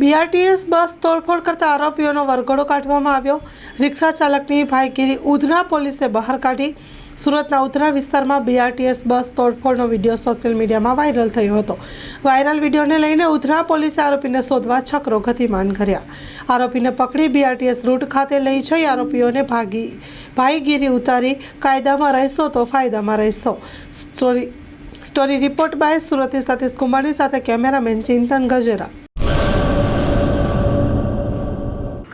BRTS bus તોડફોડ કરતા આરોપીઓનો વરઘોડો કાઢવામાં આવ્યો. રિક્ષા ચાલકની ભાઈગીરી ઉધના પોલીસે બહાર કાઢી. સુરતના ઉધના વિસ્તારમાં બીઆરટીએસ બસ તોડફોડનો વીડિયો સોશિયલ મીડિયામાં વાયરલ થયો હતો. વાયરલ વિડીયોને લઈને ઉધના પોલીસે આરોપીને શોધવા છકરો ગતિમાન કર્યા. આરોપીને પકડી બીઆરટીએસ રૂટ ખાતે લઈ જઈ આરોપીઓને ભાગી, ભાઈગીરી ઉતારી કાયદામાં રહેશો તો ફાયદામાં રહેશો. સ્ટોરી સ્ટોરી રિપોર્ટ બાય સુરતની સતીશ કુંભારની સાથે કેમેરામેન ચિંતન ગજેરા.